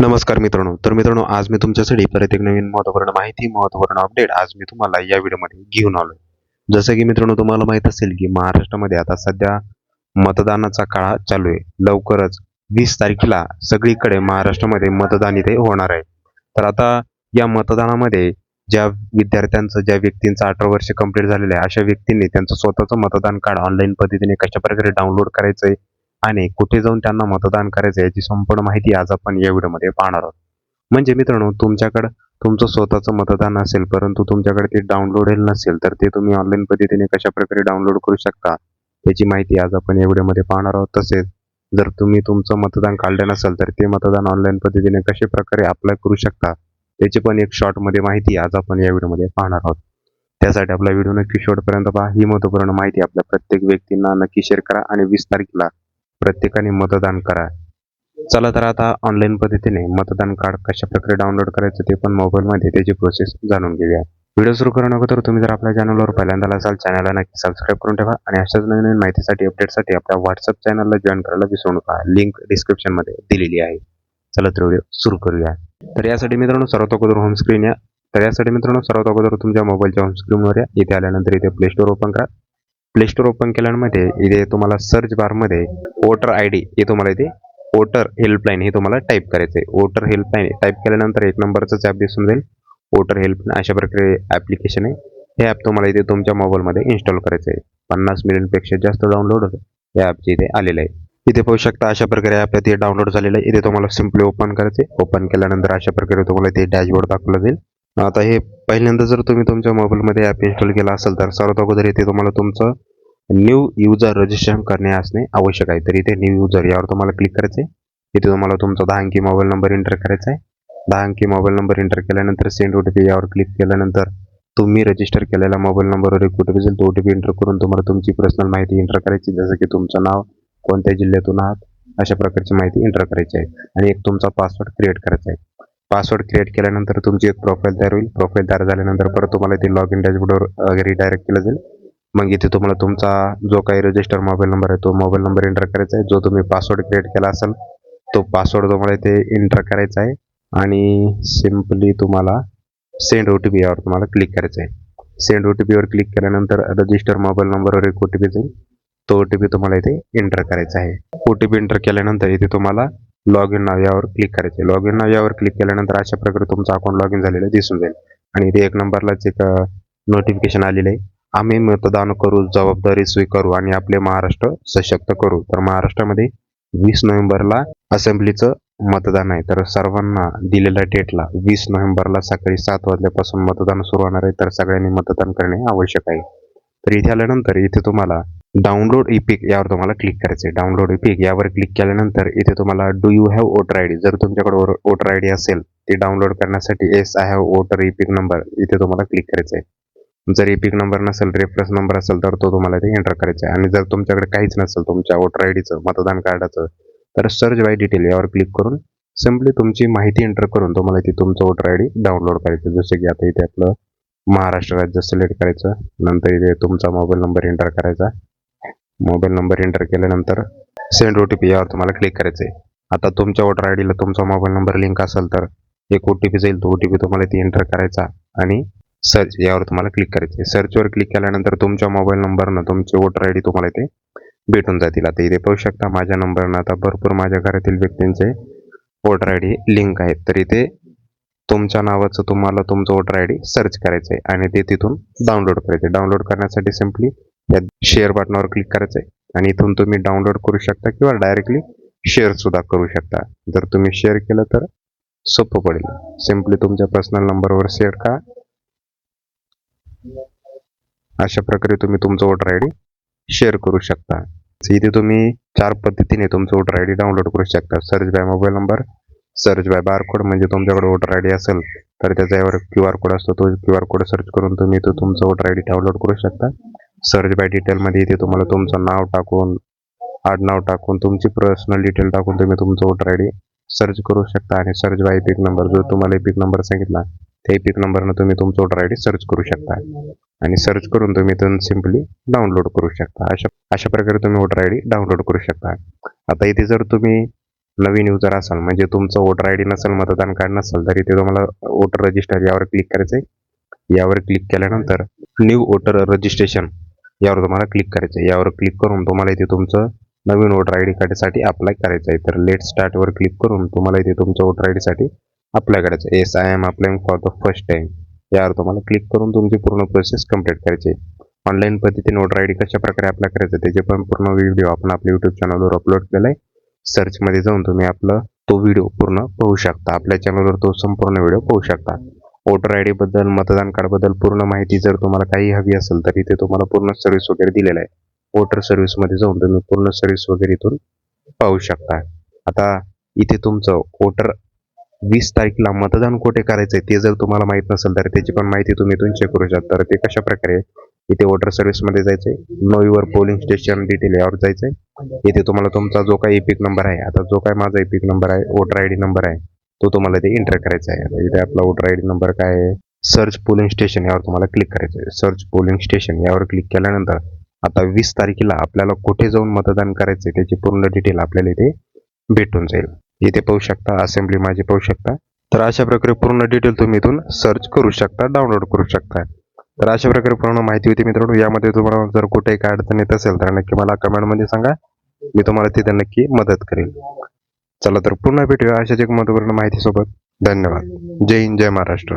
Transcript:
नमस्कार मित्रांनो. तर मित्रांनो आज मी तुमच्यासाठी परत एक नवीन महत्त्वपूर्ण माहिती महत्त्वपूर्ण अपडेट आज मी तुम्हाला या व्हिडिओमध्ये घेऊन आलो जसं की मित्रांनो तुम्हाला माहीत असेल की महाराष्ट्रामध्ये आता सध्या मतदानाचा काळ चालू आहे. लवकरच वीस तारखेला सगळीकडे महाराष्ट्रामध्ये मतदान इथे होणार आहे. तर आता या मतदानामध्ये ज्या विद्यार्थ्यांचं ज्या व्यक्तींचं अठरा वर्ष कंप्लीट झालेलं आहे अशा व्यक्तींनी त्यांचं स्वतःचं मतदान कार्ड ऑनलाईन पद्धतीने कशा प्रकारे डाउनलोड करायचंय आणि कुठे जाऊन त्यांना मतदान करायचं याची संपूर्ण माहिती आज आपण या व्हिडिओमध्ये पाहणार आहोत. म्हणजे मित्रांनो तुमच्याकडे तुमचं स्वतःचं मतदान असेल परंतु तुमच्याकडे ते डाउनलोडेल नसेल तर ते तुम्ही ऑनलाईन पद्धतीने कशा प्रकारे डाउनलोड करू शकता याची माहिती आज आपण या व्हिडिओमध्ये पाहणार आहोत. तसेच जर तुम्ही तुमचं मतदान काढलं नसेल तर ते मतदान ऑनलाईन पद्धतीने कशा प्रकारे अप्लाय करू शकता त्याची पण एक शॉर्टमध्ये माहिती आज आपण या व्हिडिओमध्ये पाहणार आहोत. त्यासाठी आपला व्हिडिओ नक्की शेवटपर्यंत पहा. ही महत्त्वपूर्ण माहिती आपल्या प्रत्येक व्यक्तींना नक्की शेअर करा आणि वीस तारखेला प्रत्येकाने मतदान करा. चला तर आता ऑनलाईन पद्धतीने मतदान कार्ड कशा प्रकारे डाउनलोड करायचं ते पण मोबाईलमध्ये त्याची प्रोसेस जाणून घेऊया. व्हिडिओ सुरू करू अगोदर तुम्ही जर आपल्या चॅनलवर पहिल्यांदा असाल चॅनलला नक्की सबस्क्राईब करून ठेवा आणि अशाच नवीन नवीन माहितीसाठी अपडेटसाठी आपल्या व्हॉट्सअप चॅनलला जॉईन करायला विसरू नका. लिंक डिस्क्रिप्शनमध्ये दिलेली आहे. चला तर व्हिडिओ सुरू करूया. तर यासाठी मित्रांनो सर्वात अगोदर होम स्क्रीन या. तर यासाठी मित्रांनो सर्वात अगोदर तुमच्या मोबाईलच्या होम स्क्रीनवर या. इथे आल्यानंतर इथे प्ले स्टोअर ओपन करा. प्ले स्टोर ओपन केल्यामध्ये इथे तुम्हाला सर्च बारमध्ये वोटर आय डी हे तुम्हाला इथे वोटर हेल्पलाईन हे तुम्हाला टाईप करायचं आहे. वोटर हेल्पलाईन टाईप केल्यानंतर एक नंबरचंच ॲप दिसून जाईल. वोटर हेल्पलाईन अशा प्रकारे ॲप्लिकेशन आहे. हे ॲप तुम्हाला इथे तुमच्या मोबाईलमध्ये इन्स्टॉल करायचं आहे. पन्नास मिलियनपेक्षा जास्त डाउनलोड होतं या ॲपचे इथे आलेलं आहे. इथे पाहू शकता अशा प्रकारे ॲप इथे डाउनलोड झालेलं आहे. इथे तुम्हाला सिम्पली ओपन करायचं आहे. ओपन केल्यानंतर अशा प्रकारे तुम्हाला ते डॅशबोर्ड दाखवलं जाईल. आता हे पहिल्यांदा जर तुम्ही तुमच्या मोबाईलमध्ये ॲप इन्स्टॉल केला असेल तर सर्वात अगोदर इथे तुम्हाला तुमचं न्यू युजर रजिस्ट्रेशन करणे असणे आवश्यक आहे. तर इथे न्यू युजर यावर तुम्हाला क्लिक करायचं आहे इथे तुम्हाला तुमचा दहा अंकी मोबाईल नंबर एंटर करायचा आहे दहा अंकी मोबाईल नंबर एंटर केल्यानंतर सेंड ओ टी पी यावर क्लिक केल्यानंतर तुम्ही रजिस्टर केलेल्या मोबाईल नंबरवर एक ओ टी पी जाईल तो ओ टी पी एंटर करून तुम्हाला तुमची पर्सनल माहिती एंटर करायची. जसं की तुमचं नाव कोणत्या जिल्ह्यातून आहात अशा प्रकारची माहिती एंटर करायची आहे. आणि एक तुमचा पासवर्ड क्रिएट करायचा आहे. पासवर्ड क्रिएट केल्यानंतर तुमची एक प्रोफाईल तयार होईल. प्रोफाईल तयार झाल्यानंतर परत तुम्हाला ते लॉग इन डॅशबोर्डवर रिडायरेक्ट केलं जाईल. मग इथे तुम्हाला तुमचा जो काही रजिस्टर मोबाईल नंबर आहे तो मोबाईल नंबर एंटर करायचा आहे. जो तुम्ही पासवर्ड क्रिएट केला असेल तो पासवर्ड तुम्हाला इथे एंटर करायचा आहे. आणि सिम्पली तुम्हाला सेंड ओ टी पी यावर तुम्हाला क्लिक करायचं आहे. सेंड ओ टी पीवर क्लिक केल्यानंतर रजिस्टर मोबाईल नंबरवर एक ओ टी पी जाईल तो ओ टी पी तुम्हाला इथे एंटर करायचा आहे. ओ टी पी एंटर केल्यानंतर इथे तुम्हाला लॉग इन नाव यावर क्लिक करायचे. लॉग इन नाव यावर क्लिक केल्यानंतर अशा प्रकारे तुमचं अकाउंट लॉग इन झालेलं दिसून जाईल. आणि इथे एक नंबरलाच एक नोटिफिकेशन आलेलं आहे. आम्ही मतदान करू जबाबदारी स्वीकारू आणि आपले महाराष्ट्र सशक्त करू. तर महाराष्ट्रामध्ये वीस नोव्हेंबरला असेंब्लीचं मतदान आहे. तर सर्वांना दिलेल्या डेटला वीस नोव्हेंबरला सकाळी सात वाजल्यापासून मतदान सुरू होणार आहे. तर सगळ्यांनी मतदान करणे आवश्यक आहे. तर इथे आल्यानंतर इथे तुम्हाला डाउनलोड इपिक यावर तुम्हाला क्लिक करायचं आहे डाउनलोड इपिक यावर क्लिक केल्यानंतर इथे तुम्हाला do you have voter I D जर तुमच्याकडे वोटर आय डी असेल ते डाउनलोड करण्यासाठी yes I have voter EPIC number इथे तुम्हाला क्लिक करायचं आहे जर इपिक नंबर नसेल रेफरन्स नंबर असेल तर तो तुम्हाला इथे एंटर करायचा आहे आणि जर तुमच्याकडे काहीच नसेल तुमच्या वोटर आय डीचं मतदान कार्डाचं तर सर्च बाय डिटेल यावर क्लिक करून सिम्पली तुमची माहिती एंटर करून तुम्हाला इथे तुमचं वोटर आय डी डाउनलोड करायचं जसं की आता इथे आपलं महाराष्ट्र राज्य सिलेक्ट करायचं नंतर इथे तुमचा मोबाईल नंबर एंटर करायचा. मोबाईल नंबर एंटर केल्यानंतर सेंड ओ टी पी यावर तुम्हाला क्लिक करायचं आहे आता तुमच्या वोटर आय डीला तुमचा मोबाईल नंबर लिंक असेल तर एक ओ टी पी जाईल तो ओ टी पी तुम्हाला इथे एंटर करायचा आणि सर्च यावर तुम्हाला क्लिक करायचं आहे सर्चवर क्लिक केल्यानंतर तुमच्या मोबाईल नंबरनं तुमचे वोटर आय डी तुम्हाला इथे भेटून जातील. आता इथे पाहू शकता माझ्या नंबरनं आता भरपूर माझ्या घरातील व्यक्तींचे वोटर आय डी लिंक आहेत. तर इथे तुमच्या नावाचं तुम्हाला तुमचं वोटर आय डी सर्च करायचं आहे आणि ते तिथून डाउनलोड करायचं आहे डाउनलोड करण्यासाठी सिम्पली या शेअर बटनावर क्लिक करायचं आहे. आणि इथून तुम्ही डाउनलोड करू शकता किंवा डायरेक्टली शेअर सुद्धा करू शकता. जर तुम्ही शेअर केलं तर सोपं पडेल. सिम्पली तुमच्या पर्सनल नंबरवर शेअर करा. अशा प्रकारे तुम्ही तुमचं वोटर आय डी शेअर करू शकता. इथे तुम्ही चार पद्धतीने तुमचं वोटर आय डी डाउनलोड करू शकता. Search by mobile number search by barcode म्हणजे तुमच्याकडे वोटर आय डी असेल तर त्याच्यावर क्यू आर कोड असतो. तो क्यू आर कोड सर्च करून तुम्ही तो तुमचं वोटर आय डी डाउनलोड करू शकता. सर्च बाय डिटेलमध्ये इथे तुम्हाला तुमचं नाव टाकून आडनाव टाकून तुमची पर्सनल डिटेल टाकून तुम्ही तुमचं वोटर आय डी सर्च करू शकता आणि सर्च बाय पिक नंबर जो तुम्हाला पिक नंबर सांगितला त्या पिक नंबरनं तुम्ही तुमचं वोटर आय डी सर्च करू शकता. आणि सर्च करून तुम्ही तो सिम्पली डाउनलोड करू शकता. अशा अशा प्रकारे तुम्ही वोटर आय डी डाउनलोड करू शकता. आता इथे जर तुम्ही नवीन युजर असाल म्हणजे तुमचं वोटर आय डी नसेल मतदान कार्ड नसेल तरी ते तुम्हाला वोटर रजिस्टर यावर क्लिक करायचं आहे यावर क्लिक केल्यानंतर न्यू वोटर रजिस्ट्रेशन यावर तुम्हाला क्लिक करायचं आहे. यावर क्लिक करून तुम्हाला इथे तुमचं नवीन वोटर आय डी कार्डसाठी अप्लाय करायचं आहे. तर लेट स्टार्टवर क्लिक करून तुम्हाला इथे तुमच्या वोटर आय डीसाठी अप्लाय करायचं आहे. Yes I am applying for the first time यावर तुम्हाला क्लिक करून तुमची पूर्ण प्रोसेस कंप्लीट करायची आहे. ऑनलाईन पद्धतीने वोटर आय डी कशा प्रकारे अप्लाय करायचं त्याचे पण पूर्ण व्हिडिओ आपण आपल्या यूट्यूब चॅनलवर अपलोड केला आहे सर्चमध्ये जाऊन तुम्ही आपलं तो व्हिडिओ पूर्ण पाहू शकता. आपल्या चॅनलवर तो संपूर्ण व्हिडिओ पाहू शकता. वोटर आयबद्दल मतदान कार्डबद्दल पूर्ण माहिती जर तुम्हाला काही हवी असेल तर इथे तुम्हाला पूर्ण सर्व्हिस वगैरे दिलेला आहे. वोटर सर्व्हिसमध्ये जाऊन तुम्ही पूर्ण सर्व्हिस वगैरे इथून पाहू शकता. आता इथे तुमचं वोटर वीस तारखेला मतदान कुठे करायचं आहे ते जर तुम्हाला माहीत नसेल तर त्याची पण माहिती तुम्ही इथून चेक करू शकता. तर ते कशा प्रकारे इथे वोटर सर्व्हिसमध्ये जायचं know your polling station detail यावर आहे इथे तुम्हाला तुमचा जो काही एपिक नंबर आहे आता जो काय माझा एपिक नंबर आहे वोटर आय डी नंबर आहे तो तुम्हाला ते एंटर करायचा आहे. इथे आपला वोटर आय डी नंबर काय आहे? सर्च पोलिंग स्टेशन यावर तुम्हाला क्लिक करायचं आहे. सर्च पोलिंग स्टेशन यावर क्लिक केल्यानंतर आता वीस तारखेला आपल्याला कुठे जाऊन मतदान करायचं आहे त्याची पूर्ण डिटेल आपल्याला इथे भेटून जाईल. इथे पाहू शकता असेंब्ली माझी पाहू शकता. तर अशा प्रकारे पूर्ण डिटेल तुम्ही इथून सर्च करू शकता डाउनलोड करू शकता. तर अशा प्रकारे पूर्ण माहिती होती मित्रांनो. यामध्ये तुम्हाला जर कुठे काय अडचण येत असेल तर नक्की मला कमेंटमध्ये सांगा. मी तुम्हाला तिथे नक्की मदत करेल. चला तर पुन्हा भेटूया अशाच एक महत्त्वपूर्ण माहितीसोबत. धन्यवाद. जय हिंद जय महाराष्ट्र.